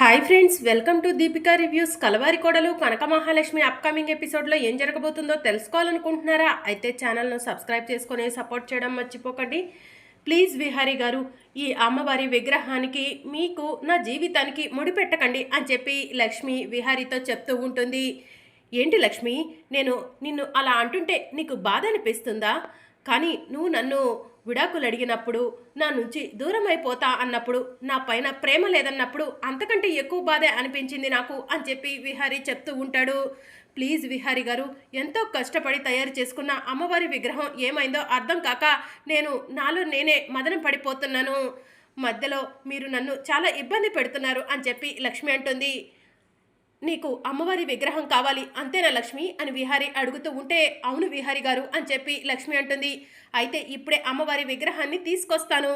Hi friends welcome to Deepika reviews. Kalavari Kodalu Kanaka Mahalakshmi upcoming ఎపిసోడ్లో ఏం జరగబోతుందో తెలుసుకోవాలనుకుంటున్నారా? అయితే ఛానల్ను సబ్స్క్రైబ్ చేసుకొని సపోర్ట్ చేయడం మర్చిపోకండి. ప్లీజ్ విహారీ గారు ఈ అమ్మవారి విగ్రహానికి మీకు నా జీవితానికి ముడిపెట్టకండి అని చెప్పి లక్ష్మి విహారీతో చెప్తూ ఉంటుంది. ఏంటి లక్ష్మి నేను నిన్ను అలా అంటుంటే నీకు బాధ అనిపిస్తుందా? కానీ నువ్వు నన్ను విడాకులు అడిగినప్పుడు నా నుంచి దూరం అయిపోతా అన్నప్పుడు నా పైన ప్రేమ లేదన్నప్పుడు అంతకంటే ఎక్కువ బాధే అనిపించింది నాకు అని చెప్పి విహారీ చెప్తూ ఉంటాడు. ప్లీజ్ విహారీ గారు ఎంతో కష్టపడి తయారు చేసుకున్న అమ్మవారి విగ్రహం ఏమైందో అర్థం కాక నేను నాలో నేనే మదన పడిపోతున్నాను. మధ్యలో మీరు నన్ను చాలా ఇబ్బంది పెడుతున్నారు అని చెప్పి లక్ష్మి అంటుంది. నీకు అమ్మవారి విగ్రహం కావాలి అంతేనా లక్ష్మి? అని విహారి అడుగుతూ ఉంటే అవును విహారి గారు అని చెప్పి లక్ష్మి అంటుంది. అయితే ఇప్పుడే అమ్మవారి విగ్రహాన్ని తీసుకొస్తాను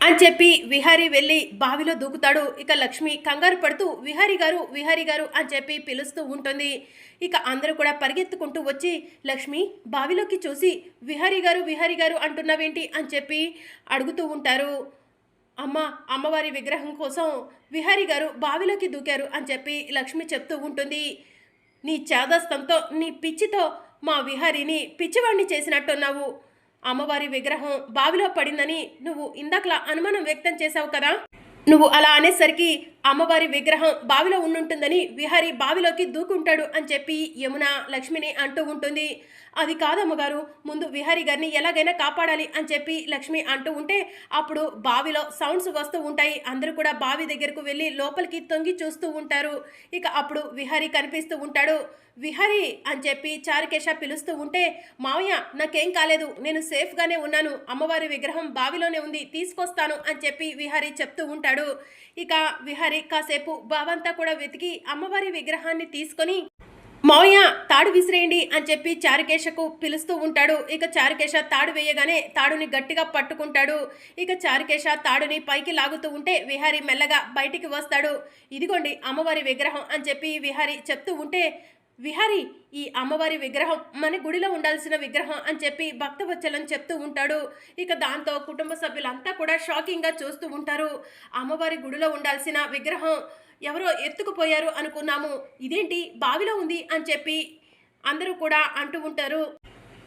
అని చెప్పి విహారి వెళ్ళి బావిలో దూకుతాడు. ఇక లక్ష్మి కంగారు పడుతూ విహారి గారు విహారి గారు అని చెప్పి పిలుస్తూ ఉంటుంది. ఇక అందరూ కూడా పరిగెత్తుకుంటూ వచ్చి లక్ష్మి బావిలోకి చూసి విహారి గారు విహారి గారు అంటున్నావేంటి అని చెప్పి అడుగుతూ ఉంటారు. అమ్మ అమ్మవారి విగ్రహం కోసం విహారి గారు బావిలోకి దూకారు అని చెప్పి లక్ష్మి చెప్తూ ఉంటుంది. నీ చేదస్తంతో నీ పిచ్చితో మా విహారిని పిచ్చివాణ్ణి చేసినట్టున్నావు. అమ్మవారి విగ్రహం బావిలో పడిందని నువ్వు ఇందాకలా అనుమానం వ్యక్తం చేశావు కదా? నువ్వు అలా అనేసరికి అమ్మవారి విగ్రహం బావిలో ఉండుంటుందని విహారి బావిలోకి దూకుంటాడు అని చెప్పి యమున లక్ష్మిని అంటూ ఉంటుంది. అది కాదమ్మగారు. ముందు విహారి గారిని ఎలాగైనా కాపాడాలి అని చెప్పి లక్ష్మి అంటూ ఉంటే అప్పుడు బావిలో సౌండ్స్ వస్తూ ఉంటాయి. అందరూ కూడా బావి దగ్గరకు వెళ్ళి లోపలికి తొంగి చూస్తూ ఉంటారు. ఇక అప్పుడు విహారి కనిపిస్తూ ఉంటాడు. విహారి అని చెప్పి చారుకేశ పిలుస్తూ ఉంటే మావయ్య నాకేం కాలేదు. నేను సేఫ్గానే ఉన్నాను. అమ్మవారి విగ్రహం బావిలోనే ఉంది. తీసుకొస్తాను అని చెప్పి విహారి చెప్తూ ఉంటాడు. ఇక విహారి కాసేపు బావంతా కూడా వెతికి అమ్మవారి విగ్రహాన్ని తీసుకొని మావయ్య తాడు విసిరేయండి అని చెప్పి చారుకేశకు పిలుస్తూ ఉంటాడు. ఇక చారుకేశ తాడు వేయగానే తాడుని గట్టిగా పట్టుకుంటాడు. ఇక చారుకేశ తాడుని పైకి లాగుతూ ఉంటే విహారి మెల్లగా బయటికి వస్తాడు. ఇదిగోండి అమ్మవారి విగ్రహం అని చెప్పి విహారి చెప్తూ ఉంటే విహారి ఈ అమ్మవారి విగ్రహం మన గుడిలో ఉండాల్సిన విగ్రహం అని చెప్పి భక్తవచ్చలం చెప్తూ ఉంటాడు. ఇక దాంతో కుటుంబ సభ్యులంతా కూడా షాకింగ్గా చూస్తూ ఉంటారు. అమ్మవారి గుడిలో ఉండాల్సిన విగ్రహం ఎవరో ఎత్తుకుపోయారు అనుకున్నాము. ఇదేంటి? బావిలో ఉంది అని చెప్పి అందరూ కూడా అంటూ ఉంటారు.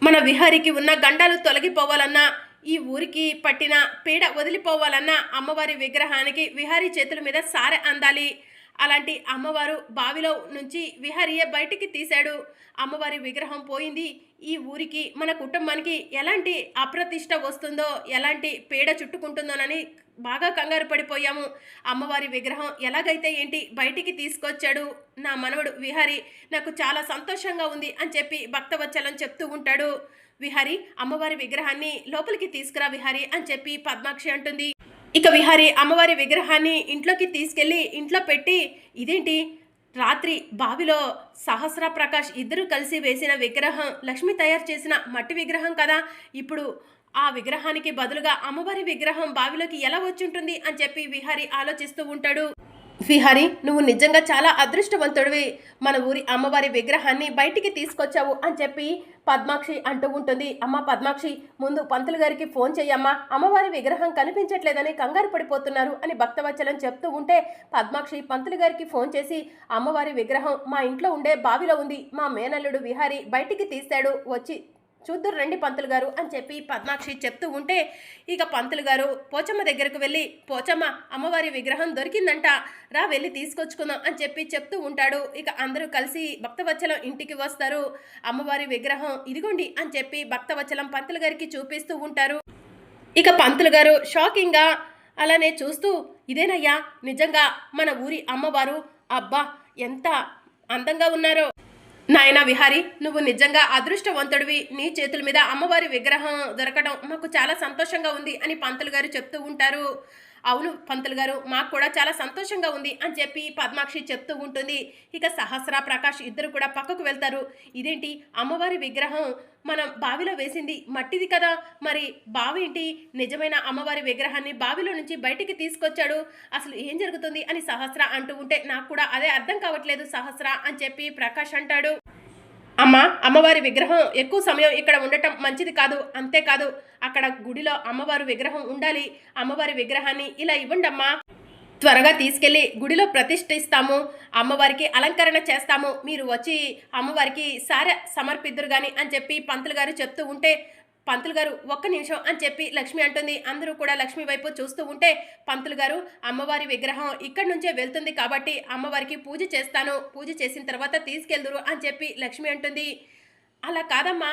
మన విహారికి ఉన్న గండాలు తొలగిపోవాలన్నా ఈ ఊరికి పట్టిన పీడ వదిలిపోవాలన్నా అమ్మవారి విగ్రహానికి విహారీ చేతుల మీద సారె అందాలి. అలాంటి అమ్మవారు బావిలో నుంచి విహారియే బయటికి తీశాడు. అమ్మవారి విగ్రహం పోయింది. ఈ ఊరికి మన కుటుంబానికి ఎలాంటి అప్రతిష్ట వస్తుందో ఎలాంటి పీడ చుట్టుకుంటుందోనని బాగా కంగారు పడిపోయాము. అమ్మవారి విగ్రహం ఎలాగైతే ఏంటి బయటికి తీసుకొచ్చాడు నా మనవడు విహారి నాకు చాలా సంతోషంగా ఉంది అని చెప్పి భక్తవత్సలం చెప్తూ ఉంటాడు. విహారి అమ్మవారి విగ్రహాన్ని లోపలికి తీసుకురా విహారి అని చెప్పి పద్మాక్షి అంటుంది. ఇక విహారి అమ్మవారి విగ్రహాన్ని ఇంట్లోకి తీసుకెళ్ళి ఇంట్లో పెట్టి ఇదేంటి? రాత్రి బావిలో సహస్ర ప్రకాష్ ఇద్దరు కలిసి వేసిన విగ్రహం లక్ష్మి తయారు చేసిన మట్టి విగ్రహం కదా? ఇప్పుడు ఆ విగ్రహానికి బదులుగా అమ్మవారి విగ్రహం బావిలోకి ఎలా వచ్చి ఉంటుంది అని చెప్పి విహారి ఆలోచిస్తూ ఉంటాడు. విహారి నువ్వు నిజంగా చాలా అదృష్టవంతుడివి. మన ఊరి అమ్మవారి విగ్రహాన్ని బయటికి తీసుకొచ్చావు అని చెప్పి పద్మాక్షి అంటూ ఉంటుంది. అమ్మ పద్మాక్షి ముందు పంతులు గారికి ఫోన్ చెయ్యమ్మా. అమ్మవారి విగ్రహం కనిపించట్లేదని కంగారు పడిపోతున్నారు అని భక్తవచ్చలం చెప్తూ ఉంటే పద్మాక్షి పంతులు గారికి ఫోన్ చేసి అమ్మవారి విగ్రహం మా ఇంట్లో ఉండే బావిలో ఉంది. మా మేనల్లుడు విహారి బయటికి తీశాడు. వచ్చి చూద్దరు రండి పంతులు గారు అని చెప్పి పద్మాక్షి చెప్తూ ఉంటే ఇక పంతులు గారు పోచమ్మ దగ్గరకు వెళ్ళి పోచమ్మ అమ్మవారి విగ్రహం దొరికిందంట రా వెళ్ళి తీసుకొచ్చుకుందాం అని చెప్పి చెప్తూ ఉంటాడు. ఇక అందరూ కలిసి భక్తవచ్చలం ఇంటికి వస్తారు. అమ్మవారి విగ్రహం ఇదిగోండి అని చెప్పి భక్తవచ్చలం పంతులు గారికి చూపిస్తూ ఉంటారు. ఇక పంతులు గారు షాకింగ్గా అలానే చూస్తూ ఇదేనయ్యా నిజంగా మన ఊరి అమ్మవారు అబ్బా ఎంత అందంగా ఉన్నారో! నాయన విహారి నువ్వు నిజంగా అదృష్టవంతుడివి. నీ చేతుల మీద అమ్మవారి విగ్రహం దొరకడం మాకు చాలా సంతోషంగా ఉంది అని పంతులు గారు చెప్తూ ఉంటారు. అవును పంతులు గారు మాకు కూడా చాలా సంతోషంగా ఉంది అని చెప్పి పద్మాక్షి చెప్తూ ఉంటుంది. ఇక సహస్ర ప్రకాష్ ఇద్దరు కూడా పక్కకు వెళ్తారు. ఇదేంటి? అమ్మవారి విగ్రహం మనం బావిలో వేసింది మట్టిది కదా. మరి బావి ఏంటి? నిజమైన అమ్మవారి విగ్రహాన్ని బావిలో నుంచి బయటికి తీసుకొచ్చాడు. అసలు ఏం జరుగుతుంది అని సహస్ర అంటూ ఉంటే నాకు కూడా అదే అర్థం కావట్లేదు సహస్ర అని చెప్పి ప్రకాష్ అంటాడు. అమ్మ అమ్మవారి విగ్రహం ఎక్కువ సమయం ఇక్కడ ఉండటం మంచిది కాదు అంతేకాదు అక్కడ గుడిలో అమ్మవారి విగ్రహం ఉండాలి అమ్మవారి విగ్రహాన్ని ఇలా ఇవ్వండమ్మా. త్వరగా తీసుకెళ్ళి గుడిలో ప్రతిష్ఠిస్తాము అమ్మవారికి అలంకరణ చేస్తాము. మీరు వచ్చి అమ్మవారికి సారే సమర్పిద్దురు కానీ అని చెప్పి పంతులు గారు చెప్తూ ఉంటే పంతులు గారు ఒక్క నిమిషం అని చెప్పి లక్ష్మి అంటుంది. అందరూ కూడా లక్ష్మి వైపు చూస్తూ ఉంటే పంతులు గారు అమ్మవారి విగ్రహం ఇక్కడి నుంచే వెళ్తుంది కాబట్టి అమ్మవారికి పూజ చేస్తాను. పూజ చేసిన తర్వాత తీసుకెళ్దురు అని చెప్పి లక్ష్మి అంటుంది. అలా కాదమ్మా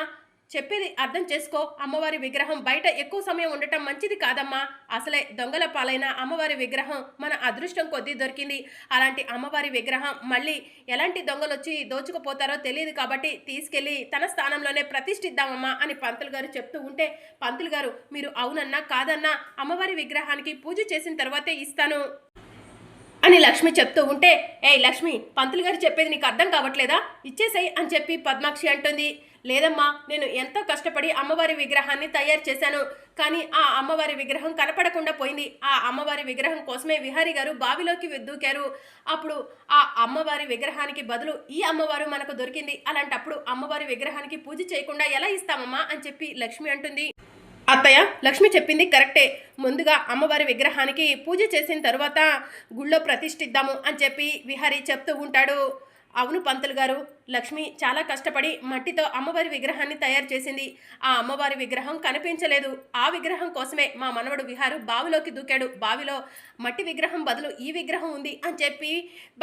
చెప్పేది అర్థం చేసుకో. అమ్మవారి విగ్రహం బయట ఎక్కువ సమయం ఉండటం మంచిది కాదమ్మా. అసలే దొంగల పాలైన అమ్మవారి విగ్రహం మన అదృష్టం కొద్దీ దొరికింది. అలాంటి అమ్మవారి విగ్రహం మళ్ళీ ఎలాంటి దొంగలు వచ్చి దోచుకుపోతారో తెలియదు కాబట్టి తీసుకెళ్ళి తన స్థానంలోనే ప్రతిష్ఠిద్దామమ్మా అని పంతులు గారు చెప్తూ ఉంటే పంతులు గారు మీరు అవునన్నా కాదన్నా అమ్మవారి విగ్రహానికి పూజ చేసిన తర్వాతే ఇస్తాను అని లక్ష్మి చెప్తూ ఉంటే ఏ లక్ష్మి పంతులు గారు చెప్పేది నీకు అర్థం కావట్లేదా? ఇచ్చేసాయి అని చెప్పి పద్మాక్షి అంటుంది. లేదమ్మా నేను ఎంతో కష్టపడి అమ్మవారి విగ్రహాన్ని తయారు చేశాను. కానీ ఆ అమ్మవారి విగ్రహం కనపడకుండా పోయింది. ఆ అమ్మవారి విగ్రహం కోసమే విహారీ గారు బావిలోకి దూకారు. అప్పుడు ఆ అమ్మవారి విగ్రహానికి బదులు ఈ అమ్మవారు మనకు దొరికింది. అలాంటప్పుడు అమ్మవారి విగ్రహానికి పూజ చేయకుండా ఎలా ఇస్తామమ్మా అని చెప్పి లక్ష్మి అంటుంది. అత్తయ్య లక్ష్మి చెప్పింది కరెక్టే. ముందుగా అమ్మవారి విగ్రహానికి పూజ చేసిన తర్వాత గుళ్ళో ప్రతిష్ఠిద్దాము అని చెప్పి విహారీ చెప్తూ ఉంటాడు. అవును పంతులు గారు. లక్ష్మి చాలా కష్టపడి మట్టితో అమ్మవారి విగ్రహాన్ని తయారు చేసింది. ఆ అమ్మవారి విగ్రహం కనిపించలేదు. ఆ విగ్రహం కోసమే మా మనవడు విహారు బావిలోకి దూకాడు. బావిలో మట్టి విగ్రహం బదులు ఈ విగ్రహం ఉంది అని చెప్పి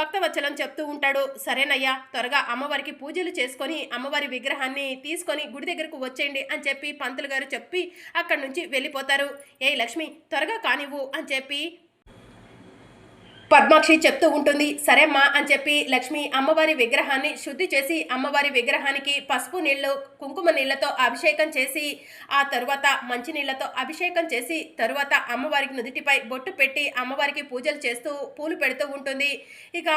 భక్తవచ్చలం చెప్తూ ఉంటాడు. సరేనయ్యా త్వరగా అమ్మవారికి పూజలు చేసుకొని అమ్మవారి విగ్రహాన్ని తీసుకొని గుడి దగ్గరకు వచ్చేయండి అని చెప్పి పంతులు గారు చెప్పి అక్కడి నుంచి వెళ్ళిపోతారు. ఏ లక్ష్మి త్వరగా కానివ్వు అని చెప్పి పద్మాక్షి చెప్తూ ఉంటుంది సరేమ్మా అని చెప్పి లక్ష్మి అమ్మవారి విగ్రహాన్ని శుద్ధి చేసి అమ్మవారి విగ్రహానికి పసుపు నీళ్ళు కుంకుమ నీళ్ళతో అభిషేకం చేసి ఆ తరువాత మంచి నీళ్ళతో అభిషేకం చేసి తరువాత అమ్మవారికి నుదుటిపై బొట్టు పెట్టి అమ్మవారికి పూజలు చేస్తూ పూలు పెడుతూ ఉంటుంది. ఇక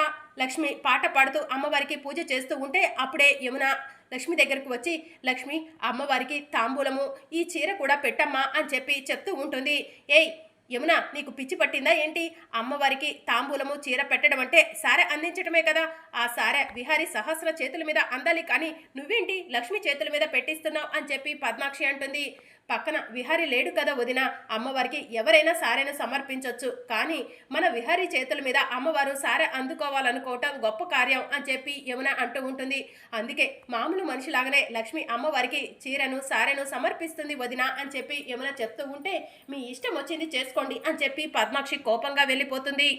లక్ష్మి పాట పాడుతూ అమ్మవారికి పూజ చేస్తూ ఉంటే అప్పుడే యమున లక్ష్మి దగ్గరకు వచ్చి లక్ష్మి అమ్మవారికి తాంబూలము ఈ చీర కూడా పెట్టమ్మా అని చెప్పి చెప్తూ ఉంటుంది. ఏయ్ యమున నీకు పిచ్చి పట్టిందా ఏంటి? అమ్మవారికి తాంబూలము చీర పెట్టడం అంటే సారె అందించడమే కదా. ఆ సారె విహారి సహస్ర చేతుల మీద అందాలి కానీ నువ్వేంటి లక్ష్మి చేతుల మీద పెట్టిస్తున్నావు అని చెప్పి పద్మాక్షి అంటుంది. పక్కన విహారి లేడు కదా వదిన. అమ్మవారికి ఎవరైనా సారెను సమర్పించవచ్చు కానీ మన విహారి చేతుల మీద అమ్మవారు సారె అందుకోవాలనుకోవటం గొప్ప కార్యం అని చెప్పి యమున అంటూ ఉంటుంది. అందుకే మామూలు మనిషిలాగానే లక్ష్మి అమ్మవారికి చీరను సారెను సమర్పిస్తుంది వదిన అని చెప్పి యమున చెప్తూ ఉంటే మీ ఇష్టం వచ్చింది చేసుకోండి అని చెప్పి పద్మాక్షి కోపంగా వెళ్ళిపోతుంది.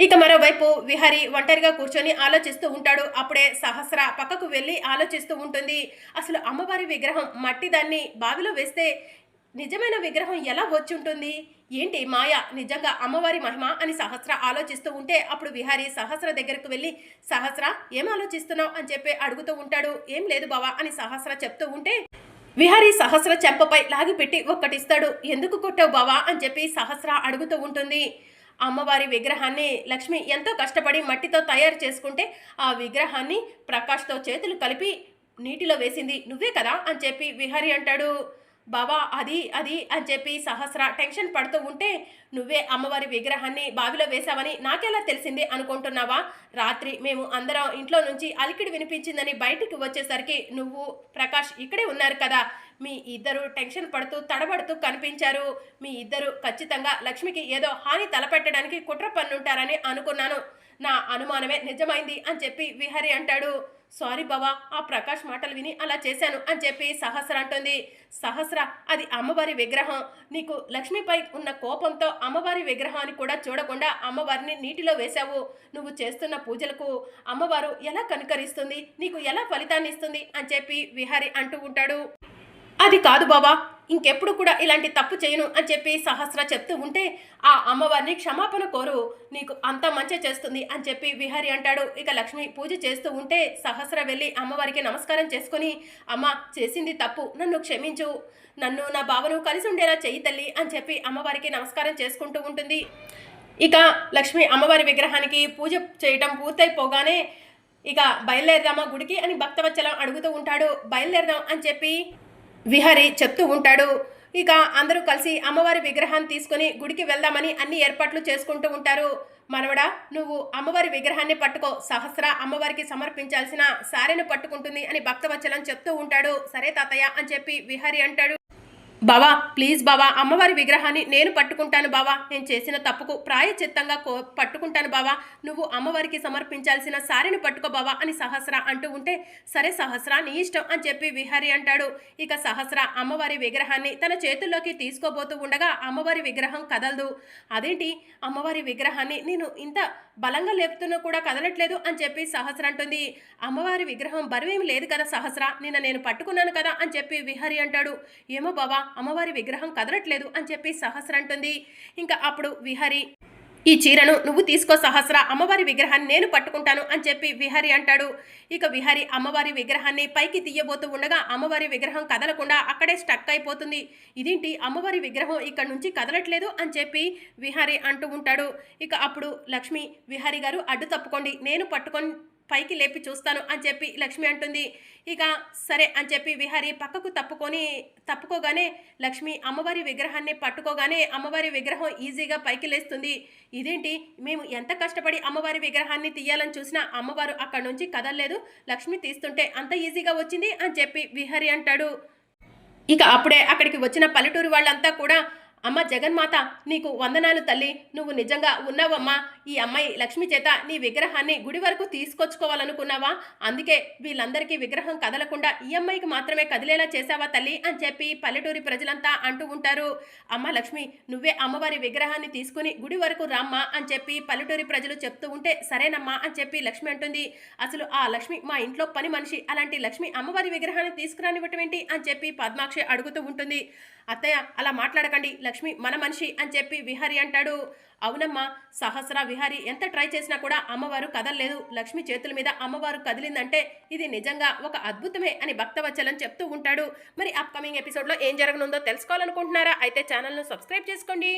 ఇక మరోవైపు విహరి ఒంటరిగా కూర్చొని ఆలోచిస్తూ ఉంటాడు. అప్పుడే సహస్ర పక్కకు వెళ్ళి ఆలోచిస్తూ ఉంటుంది. అసలు అమ్మవారి విగ్రహం మట్టి దాన్ని బావిలో వేస్తే నిజమైన విగ్రహం ఎలా వచ్చి ఉంటుంది? ఏంటి మాయ? నిజంగా అమ్మవారి మహిమ అని సహస్ర ఆలోచిస్తూ ఉంటే అప్పుడు విహారి సహస్ర దగ్గరకు వెళ్ళి సహస్ర ఏం ఆలోచిస్తున్నావు? అని చెప్పి అడుగుతూ ఉంటాడు. ఏం లేదు బావా అని సహస్ర చెప్తూ ఉంటే విహారీ సహస్ర చెంపపై లాగిపెట్టి ఒక్కటిస్తాడు. ఎందుకు కొట్టావు బావా? అని చెప్పి సహస్ర అడుగుతూ ఉంటుంది. అమ్మవారి విగ్రహాన్ని లక్ష్మి ఎంతో కష్టపడి మట్టితో తయారు చేసుకుంటే ఆ విగ్రహాన్ని ప్రకాష్తో చేతులు కలిపి నీటిలో వేసింది నువ్వే కదా అని చెప్పి విహరి అంటాడు. బావా అది అది అని చెప్పి సహస్ర టెన్షన్ పడుతూ ఉంటే నువ్వే అమ్మవారి విగ్రహాన్ని బావిలో వేశావని నాకెలా తెలిసింది అనుకుంటున్నావా? రాత్రి మేము అందరం ఇంట్లో నుంచి అలికిడి వినిపించిందని బయటికి వచ్చేసరికి నువ్వు ప్రకాష్ ఇక్కడే ఉన్నారు కదా. మీ ఇద్దరు టెన్షన్ పడుతూ తడబడుతూ కనిపించారు. మీ ఇద్దరు ఖచ్చితంగా లక్ష్మికి ఏదో హాని తలపెట్టడానికి కుట్ర పన్నుంటారని అనుకున్నాను. నా అనుమానమే నిజమైంది అని చెప్పి విహరి అంటాడు. సారీ బావా ఆ ప్రకాష్ మాటలు విని అలా చేశాను అని చెప్పి సహస్ర అంటుంది. సహస్ర అది అమ్మవారి విగ్రహం. నీకు లక్ష్మిపై ఉన్న కోపంతో అమ్మవారి విగ్రహాన్ని కూడా చూడకుండా అమ్మవారిని నీటిలో వేశావు. నువ్వు చేస్తున్న పూజలకు అమ్మవారు ఎలా కనుకరిస్తుంది? నీకు ఎలా ఫలితాన్ని ఇస్తుంది? అని చెప్పి విహారి అంటూ ఉంటాడు. అది కాదు బాబా ఇంకెప్పుడు కూడా ఇలాంటి తప్పు చేయను అని చెప్పి సహస్ర చెప్తూ ఉంటే ఆ అమ్మవారిని క్షమాపణ కోరు నీకు అంత మంచి చేస్తుంది అని చెప్పి విహారి అంటాడు. ఇక లక్ష్మి పూజ చేస్తూ ఉంటే సహస్ర వెళ్ళి అమ్మవారికి నమస్కారం చేసుకొని అమ్మ చేసింది తప్పు నన్ను క్షమించు నన్ను నా బావను కలిసి ఉండేలా చెయ్యి తల్లి అని చెప్పి అమ్మవారికి నమస్కారం చేసుకుంటూ ఉంటుంది. ఇక లక్ష్మి అమ్మవారి విగ్రహానికి పూజ చేయటం పూర్తయిపోగానే ఇక బయలుదేరదామా గుడికి అని భక్తవచ్చలం అడుగుతూ ఉంటాడు. బయలుదేరదాం అని చెప్పి విహరి చెప్తూ ఉంటాడు. ఇక అందరూ కలిసి అమ్మవారి విగ్రహాన్ని తీసుకొని గుడికి వెళ్దామని అన్ని ఏర్పాట్లు చేసుకుంటూ ఉంటారు. మనవడా నువ్వు అమ్మవారి విగ్రహాన్ని పట్టుకో. సహస్ర అమ్మవారికి సమర్పించాల్సిన సారెను పట్టుకుంటుంది అని భక్తవచ్చలం చెప్తూ ఉంటాడు. సరే తాతయ్య అని చెప్పి విహరి అంటాడు. బావా ప్లీజ్ బావా అమ్మవారి విగ్రహాన్ని నేను పట్టుకుంటాను బావా. నేను చేసిన తప్పుకు ప్రాయచిత్తంగా కో పట్టుకుంటాను బావా. నువ్వు అమ్మవారికి సమర్పించాల్సిన సారిని పట్టుకో బావా అని సహస్ర అంటూ ఉంటే సరే సహస్ర నీ ఇష్టం అని చెప్పి విహారి అంటాడు. ఇక సహస్ర అమ్మవారి విగ్రహాన్ని తన చేతుల్లోకి తీసుకోబోతూ ఉండగా అమ్మవారి విగ్రహం కదలదు. అదేంటి? అమ్మవారి విగ్రహాన్ని నేను ఇంత బలంగా లేపుతున్నా కూడా కదలట్లేదు అని చెప్పి సహస్ర అంటుంది. అమ్మవారి విగ్రహం బరువేం లేదు కదా సహస్ర నిన్న నేను పట్టుకున్నాను కదా అని చెప్పి విహరి అంటాడు. ఏమో బావా అమ్మవారి విగ్రహం కదలట్లేదు అని చెప్పి సహస్ర అంటుంది. ఇంకా అప్పుడు విహరి ఈ చీరను నువ్వు తీసుకో సహస్ర అమ్మవారి విగ్రహాన్ని నేను పట్టుకుంటాను అని చెప్పి విహరి అంటాడు. ఇక విహరి అమ్మవారి విగ్రహాన్ని పైకి తీయబోతూ ఉండగా అమ్మవారి విగ్రహం కదలకుండా అక్కడే స్టక్ అయిపోతుంది. ఇదేంటి? అమ్మవారి విగ్రహం ఇక్కడ నుంచి కదలట్లేదు అని చెప్పి విహారి అంటూ ఉంటాడు. ఇక అప్పుడు లక్ష్మి విహారి గారు అడ్డు తప్పుకోండి నేను పట్టుకొని పైకి లేపి చూస్తాను అని చెప్పి లక్ష్మి అంటుంది. ఇక సరే అని చెప్పి విహారి పక్కకు తప్పుకొని తప్పుకోగానే లక్ష్మి అమ్మవారి విగ్రహాన్ని పట్టుకోగానే అమ్మవారి విగ్రహం ఈజీగా పైకి లేస్తుంది. ఇదేంటి? మేము ఎంత కష్టపడి అమ్మవారి విగ్రహాన్ని తీయాలని చూసినా అమ్మవారు అక్కడ నుంచి కదలలేదు. లక్ష్మి తీస్తుంటే అంత ఈజీగా వచ్చింది అని చెప్పి విహరి అంటాడు. ఇక అప్పుడే అక్కడికి వచ్చిన పల్లెటూరు వాళ్ళంతా కూడా అమ్మ జగన్మాత నీకు వందనాలు తల్లి. నువ్వు నిజంగా ఉన్నావమ్మా. ఈ అమ్మాయి లక్ష్మి చేత నీ విగ్రహాన్ని గుడి వరకు తీసుకొచ్చుకోవాలనుకున్నావా? అందుకే వీళ్ళందరికీ విగ్రహం కదలకుండా ఈ అమ్మాయికి మాత్రమే కదిలేలా చేసావా తల్లి అని చెప్పి పల్లెటూరి ప్రజలంతా అంటూ ఉంటారు. అమ్మ లక్ష్మి నువ్వే అమ్మవారి విగ్రహాన్ని తీసుకుని గుడి వరకు రామ్మా అని చెప్పి పల్లెటూరి ప్రజలు చెప్తూ ఉంటే సరేనమ్మా అని చెప్పి లక్ష్మి అంటుంది. అసలు ఆ లక్ష్మి మా ఇంట్లో పని మనిషి. అలాంటి లక్ష్మి అమ్మవారి విగ్రహాన్ని తీసుకురానివ్వటం ఏంటి అని చెప్పి పద్మాక్షి అడుగుతూ ఉంటుంది. అత్తయ్య అలా మాట్లాడకండి. లక్ష్మి లక్ష్మి మన మనిషి అని చెప్పి విహారి అంటాడు. అవునమ్మా సహస్ర విహారి ఎంత ట్రై చేసినా కూడా అమ్మవారు కదలలేదు. లక్ష్మి చేతుల మీద అమ్మవారు కదిలిందంటే ఇది నిజంగా ఒక అద్భుతమే అని భక్తవచ్చలని చెప్తూ ఉంటాడు. మరి అప్కమింగ్ ఎపిసోడ్లో ఏం జరగనుందో తెలుసుకోవాలనుకుంటున్నారా? అయితే ఛానల్ను సబ్స్క్రైబ్ చేసుకోండి.